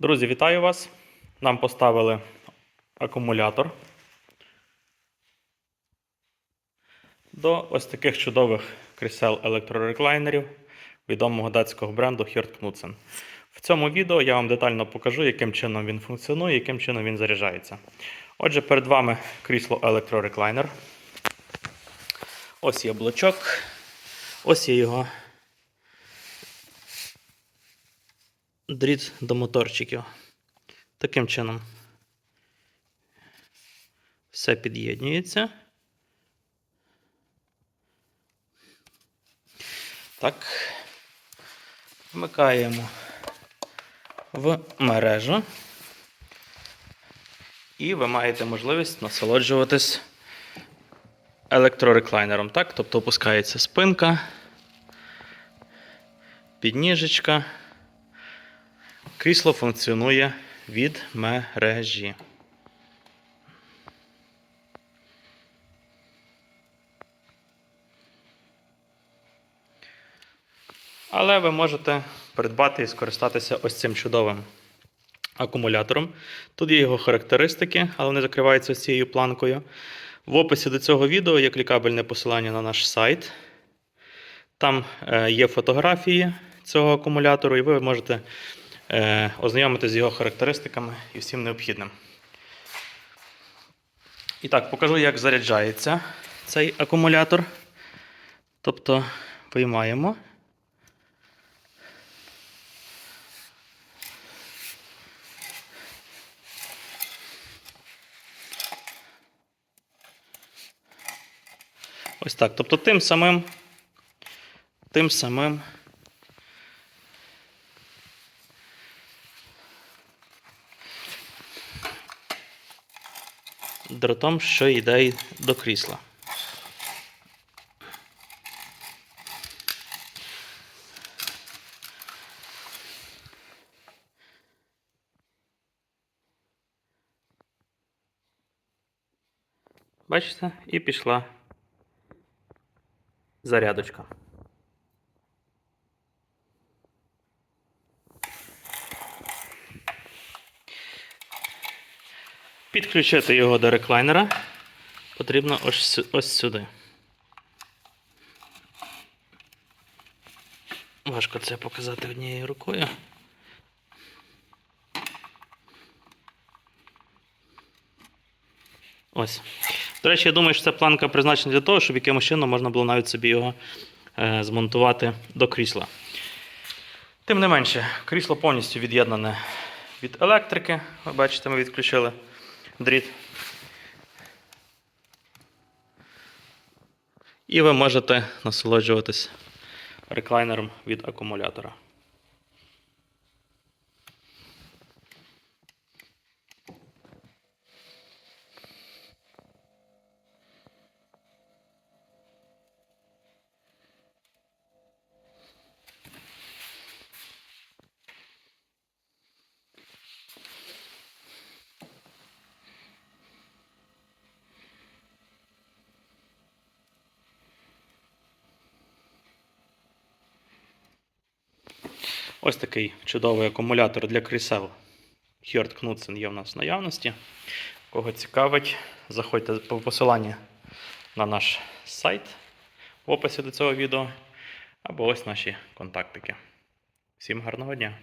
Друзі, вітаю вас! Нам поставили акумулятор до ось таких чудових крісел електрореклайнерів відомого датського бренду Hjort Knudsen. В цьому відео я вам детально покажу, яким чином він функціонує, яким чином він заряджається. Отже, перед вами крісло електрореклайнер. Ось є блочок, ось є його дріт до моторчиків. Таким чином все під'єднюється. Так. Вмикаємо в мережу. І ви маєте можливість насолоджуватись електрореклайнером. Так? Тобто опускається спинка, підніжечка. Крісло функціонує від мережі. Але ви можете придбати і скористатися ось цим чудовим акумулятором. Тут є його характеристики, але вони закриваються цією планкою. В описі до цього відео є клікабельне посилання на наш сайт. Там е, є фотографії цього акумулятору, і ви можете е, ознайомитися з його характеристиками і всім необхідним. І так, покажу, як заряджається цей акумулятор. Тобто виймаємо. Ось так. Тобто тим самим, тим самим дротом, що йде до крісла. Бачите? І пішла зарядочка. Підключити його до реклайнера потрібно ось, сюди. Важко це показати однією рукою. Ось. До речі, я думаю, що ця планка призначена для того, щоб якимось чином можна було навіть собі його е, змонтувати до крісла. Тим не менше, крісло повністю від'єднане від електрики. Ви бачите, ми відключили дріт. І ви можете насолоджуватись реклайнером від акумулятора. Ось такий чудовий акумулятор для крісел Hjort Knudsen є в нас в наявності. Кого цікавить, заходьте по посиланню на наш сайт в описі до цього відео або ось наші контактики. Всім гарного дня!